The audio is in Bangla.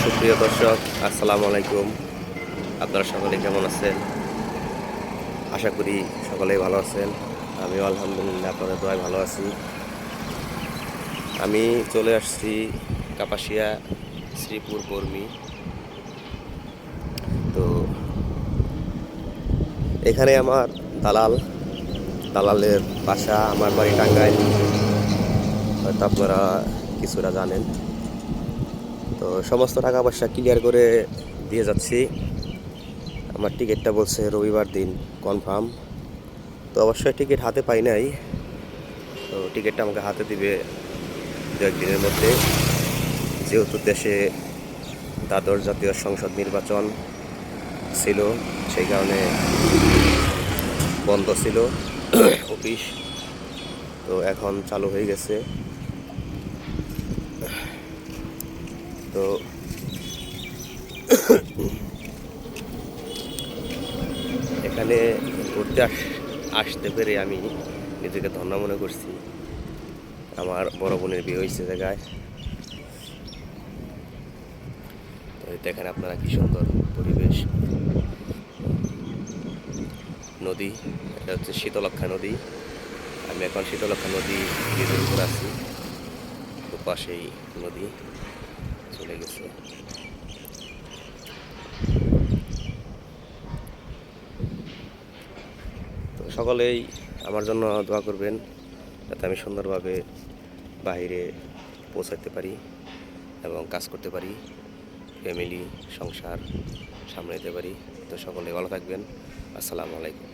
সুপ্রিয় দর্শক, আসসালামু আলাইকুম। আপনারা সকলে কেমন আছেন? আশা করি সকলেই ভালো আছেন। আমিও আলহামদুলিল্লাহ আপনাদের দোয়ায় ভালো আছি। আমি চলে আসছি কাপাসিয়া শ্রীপুর কর্মী। তো এখানে আমার দালাল। দালালের বাসা আমার বাড়ি টাঙ্গাইল। হয়তো আপনারা কিছুটা জানেন। তো সমস্ত টাকা পয়সা ক্লিয়ার করে দিয়ে যাচ্ছি। আমার টিকিটটা বলছে রবিবার দিন কনফার্ম তো অবশ্যই টিকিট হাতে পাই নাই। তো টিকিটটা আমাকে হাতে দিবে দু একদিনের মধ্যে। যেহেতু দেশে দ্বাদশ জাতীয় সংসদ নির্বাচন ছিল, সেই কারণে বন্ধ ছিল, অফিস। তো এখন চালু হয়ে গেছে। তো এখানে ঘুরতে আস, আসতে পেরে আমি নিজেকে ধন্য মনে করছি। আমার বড় বোনের বিয়ে হয়েছে জায়গায়। দেখেন আপনারা কি সুন্দর পরিবেশ। নদী, এটা হচ্ছে শীতলক্ষা নদী। আমি এখন শীতলক্ষা নদী ব্রিজের উপর আছি। পাশেই নদী। চলে গেছে। তো সকলেই আমার জন্য দোয়া করবেন, যাতে আমি সুন্দরভাবে বাইরে পৌঁছাতে পারি এবং কাজ করতে পারি ফ্যামিলি সংসার সামনে যেতে পারি। তো সকলে ভালো থাকবেন। আসসালামু আলাইকুম।